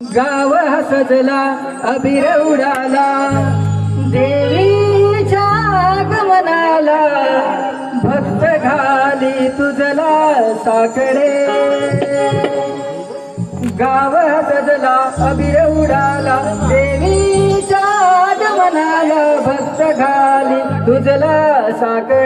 गाव हसजला अबिर उडाला देवीच्या आगमनाला भक्त घाली तुझला साकडे गाव हसजला अबिर उडाला देवीच्या आगमनाला भक्त घाली तुझला साकडे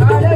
गावा